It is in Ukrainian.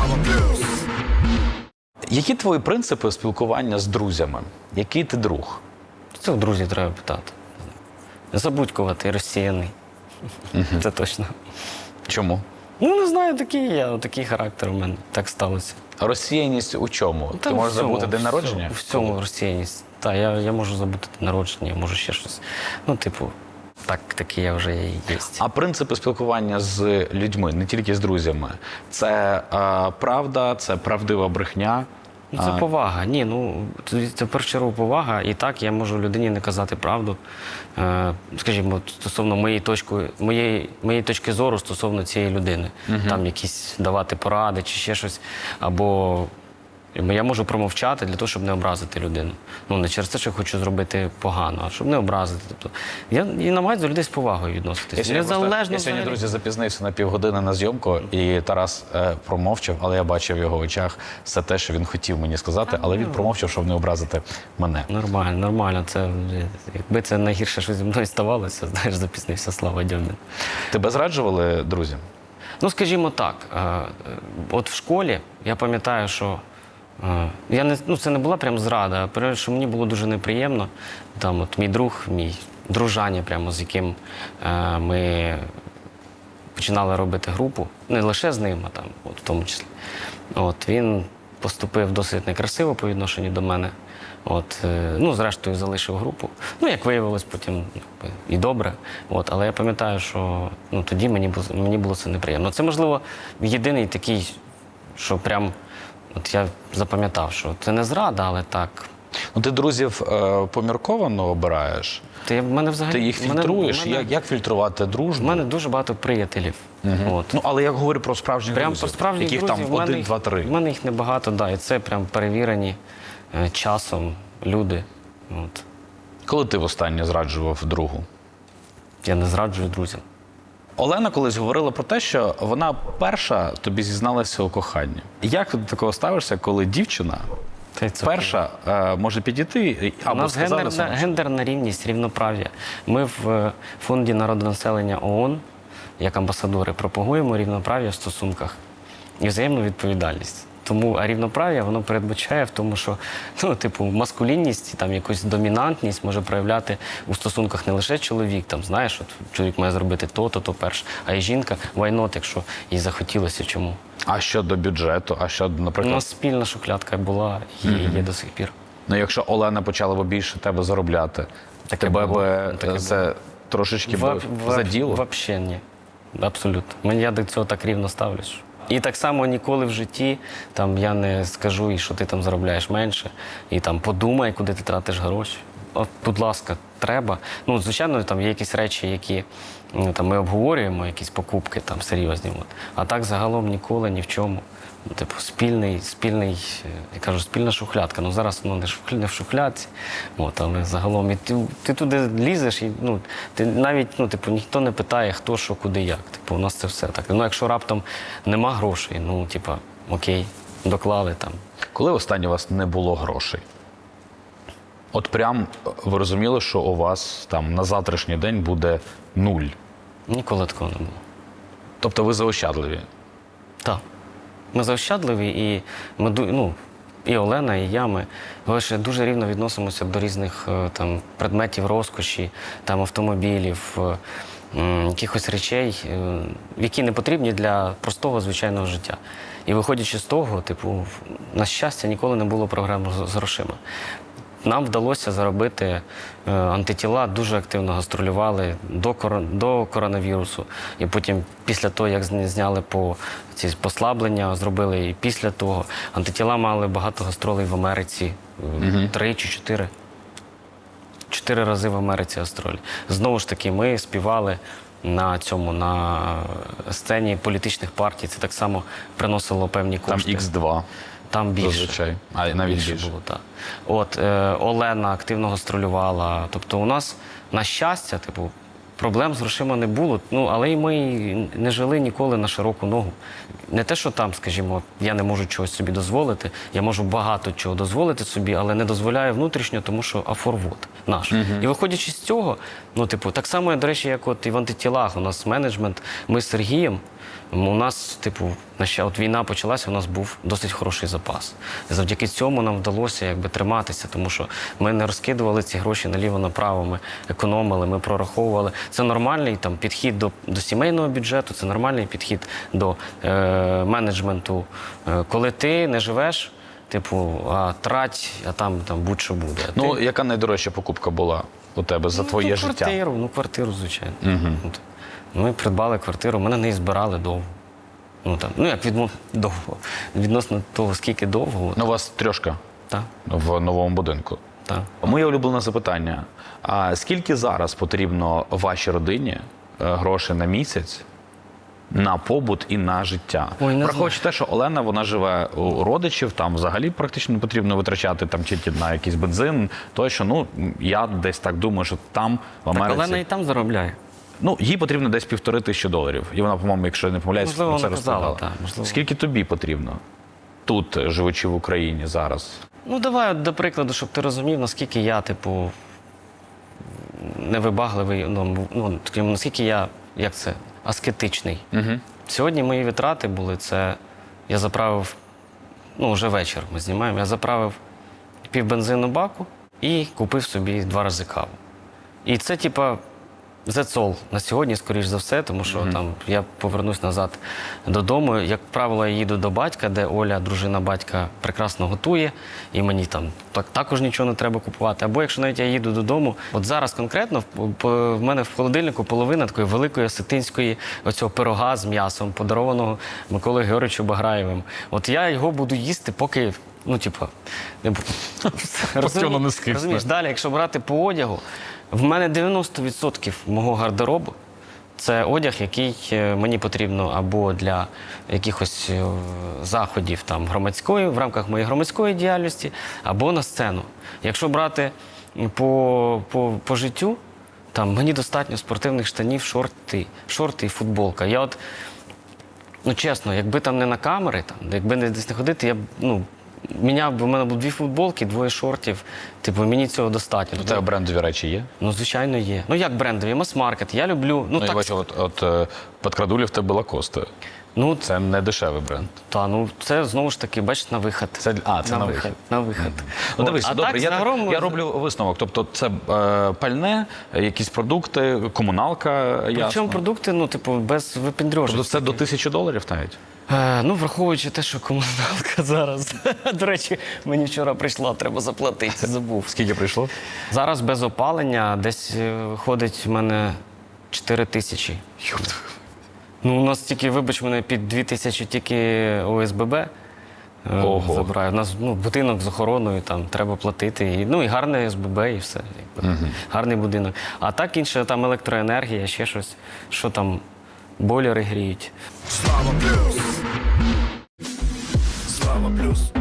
child abuse. Які твої принципи спілкування з друзями? Який ти друг? Це у друзів треба питати. Забудькувати росіяни. Це точно. Чому? Ну, не знаю, такий я, такий характер у мене. Так сталося. Росіяність у чому? Та ти можеш в цьому, забути день народження? В цьому розсіяність. Так, я, я можу забути день народження, можу ще щось. Ну, типу, так, такий я вже є. А принципи спілкування з людьми, не тільки з друзями, це е, правда, це правдива брехня. Ну, це повага. Ні, ну це в першу чергу повага. І так я можу людині не казати правду. Е, скажімо, стосовно моєї точки, моєї, моєї точки зору стосовно цієї людини. Там якісь давати поради чи ще щось. Або я можу промовчати для того, щоб не образити людину. Ну не через те, що я хочу зробити погано, а щоб не образити. Тобто я і намагаюся до людей з повагою Я відноситися. сьогодні, просто- я сьогодні, друзі, запізнився на півгодини на зйомку, і Тарас е, промовчав, але я бачив в його очах все те, що він хотів мені сказати, але він промовчав, щоб не образити мене. Нормально, нормально. Це якби це найгірше, що зі мною ставалося, знаєш, запізнився слава Дьомін. Тебе зраджували друзі? Ну, скажімо так, е, е, от в школі я пам'ятаю, що я не, ну, це не була прям зрада, а що мені було дуже неприємно. Там, от мій друг, мій дружаня, прямо з яким е, ми починали робити групу, не лише з ним, а там, от, в тому числі. От, він поступив досить некрасиво по відношенню до мене. От, е, ну, зрештою, залишив групу. Ну, як виявилось, потім якби, і добре. От, але я пам'ятаю, що ну, тоді мені було, мені було це неприємно. Це, можливо, єдиний такий, що прям от я запам'ятав, що це не зрада, але так. Ну ти друзів е, помірковано обираєш. Ти, мене взагалі, Ти їх фільтруєш. мене, Як, як фільтрувати дружбу? мене дуже багато приятелів. От. Ну але я говорю про справжніх Прям друзів, про справжніх яких друзів. там один, їх- два, три. В мене їх небагато, да, і це прям перевірені е, часом люди. От. Коли ти востаннє зраджував другу? Я не зраджую друзям. Олена колись говорила про те, що вона перша тобі зізналася у коханні. Як ти до такого ставишся, коли дівчина перша е, може підійти або У нас сказати гендерна, сама, гендерна рівність, рівноправ'я. Ми в е, фонді народонаселення ООН як амбасадори пропагуємо рівноправ'я в стосунках і взаємну відповідальність. Тому а рівноправ'я воно передбачає в тому, що ну, типу, маскулінність, там якусь домінантність може проявляти у стосунках не лише чоловік, там знаєш, от чоловік має зробити то, то, то перше, а й жінка вайнот, якщо їй захотілося чому. А щодо бюджету, а щодо, У нас спільна шухлядка була і є до сих пір. ну якщо Олена почала б більше тебе заробляти, Таке тебе було. б Таке це трошечки б заділо? Вообще ні. Абсолютно. Мені я до цього так рівно ставлюсь. І так само ніколи в житті там я не скажу, і що ти там заробляєш менше, і там подумай, куди ти тратиш гроші. От, будь ласка, треба. Ну, звичайно, там є якісь речі, які ну, там, ми обговорюємо, якісь покупки там серйозні. От. А так загалом ніколи ні в чому. Ну, Типу, спільний, спільний, е, я кажу, спільна шухлядка. Ну зараз воно шухля, не в шухлядці, от, але загалом і ти, ти туди лізеш, і ну, ти навіть ну, типу, ніхто не питає, хто, що, куди, як. Типу, у нас це все так. Ну, якщо раптом нема грошей, ну, типу, окей, доклали там. Коли останнє у вас не було грошей? От прям ви розуміли, що у вас там на завтрашній день буде нуль. Ніколи такого не було. Тобто ви заощадливі. Так. Ми заощадливі, і ми ну, і Олена, і я. Ми лише дуже рівно відносимося до різних е, там предметів розкоші, там автомобілів, е, якихось речей, е, які не потрібні для простого звичайного життя. І виходячи з того, типу, на щастя, ніколи не було проблем з, з грошима. Нам вдалося заробити е, антитіла, дуже активно гастролювали до, до коронавірусу. І потім, після того, як зняли по ці послаблення, зробили і після того. Антитіла мали багато гастролей в Америці, е, три чи чотири. Чотири рази в Америці гастролі. Знову ж таки, ми співали на цьому, на сцені політичних партій. Це так само приносило певні Там кошти. Х2 Там більше. зазвичай, а навіть більше. було, так. От е, Олена активно гастролювала. Тобто, у нас, на щастя, типу, проблем з грошима не було. Ну, але й ми не жили ніколи на широку ногу. Не те, що там, скажімо, я не можу чогось собі дозволити, я можу багато чого дозволити собі, але не дозволяю внутрішньо, тому що афорвод наш. І виходячи з цього, ну, типу, так само, до речі, як от і в антитілах, у нас менеджмент, ми з Сергієм. У нас, типу, от війна почалася, у нас був досить хороший запас. І завдяки цьому нам вдалося якби триматися, тому що ми не розкидували ці гроші наліво-направо, ми економили, ми прораховували. Це нормальний там підхід до, до сімейного бюджету, це нормальний підхід до е, менеджменту. Е, коли ти не живеш, типу, а трать, а там, там будь-що буде. Ну, ти- яка найдорожча покупка була у тебе за Ну, твоє ну, життя? Квартиру, ну квартиру, звичайно. От. Ми придбали квартиру, ми на неї збирали довго. Ну, там, ну як відмо... довго. Відносно того, скільки довго. Ну, у вас трьошка Так, в новому будинку. так. Моє улюблене запитання: а скільки зараз потрібно вашій родині е, грошей на місяць? На побут і на життя. Ой, не Враховуючи те, що Олена вона живе у родичів, там взагалі практично не потрібно витрачати там тільки на якийсь бензин. Тощо, ну я десь так думаю, що там в Так, Америці Олена і там заробляє. Ну їй потрібно десь півтори тисячі доларів. І вона, по-моєму, якщо я не помиляюсь, це розповідала. так, можливо. Скільки тобі потрібно тут, живучи в Україні зараз? Ну, давай, до прикладу, щоб ти розумів, наскільки я, типу, невибагливий, ну, ну наскільки я, як це, аскетичний. Угу. Сьогодні мої витрати були це. Я заправив, ну, вже вечір ми знімаємо, я заправив пів бензину баку і купив собі два рази каву. І це, типа, that's all на сьогодні, скоріш за все, тому що там я повернусь назад додому. Як правило, я їду до батька, де Оля, дружина батька, прекрасно готує, і мені там так, також нічого не треба купувати. Або якщо навіть я їду додому, от зараз конкретно в, мене в холодильнику половина такої великої осетинської оцього пирога з м'ясом, подарованого Миколою Георгійовичу Баграєвим. От я його буду їсти, поки. Ну, типа, бу- не скисне. розумієш, далі, якщо брати по одягу, в мене 90% мого гардеробу це одяг, який е, мені потрібно або для якихось е, заходів там громадської, в рамках моєї громадської діяльності, або на сцену. Якщо брати по, по, по життю, там мені достатньо спортивних штанів, шорти, шорти і футболка. Я от Ну, чесно, якби там не на камери, там, якби не десь не ходити, я б ну, міняв би, у мене було дві футболки, двоє шортів. Типу, мені цього достатньо. У тебе брендові речі є? Ну, звичайно, є. Ну, як брендові, мас-маркет. Я люблю. Ну, Ну, я бачу, от, от от Подкрадулі в тебе Лакосте. Ну, Це не дешевий бренд. та, ну, це знову ж таки, бачите, на вихід. Це, а, це на, вихід. На вихід. Ну, дивись, а добре, так, я, так, загалом, я роблю висновок. Тобто це е, пальне, якісь продукти, комуналка, ясно. Причому продукти, ну, типу, без випендрежу. Тобто це до тисячі доларів навіть? Е, ну, враховуючи те, що комуналка зараз. До речі, мені вчора прийшла, треба заплатити, забув. Скільки прийшло? Зараз без опалення десь е, виходить в мене 4 тисячі. Ну, у нас тільки, вибач мене, під 2 тисячі тільки ОСББ. е, Ого. Забираю. У нас ну, будинок з охороною, там треба платити. І, ну і гарне ОСББ, і все. Якби. Гарний будинок. А так інше, там електроенергія, ще щось, що там бойлери гріють. Слава плюс. Слава плюс.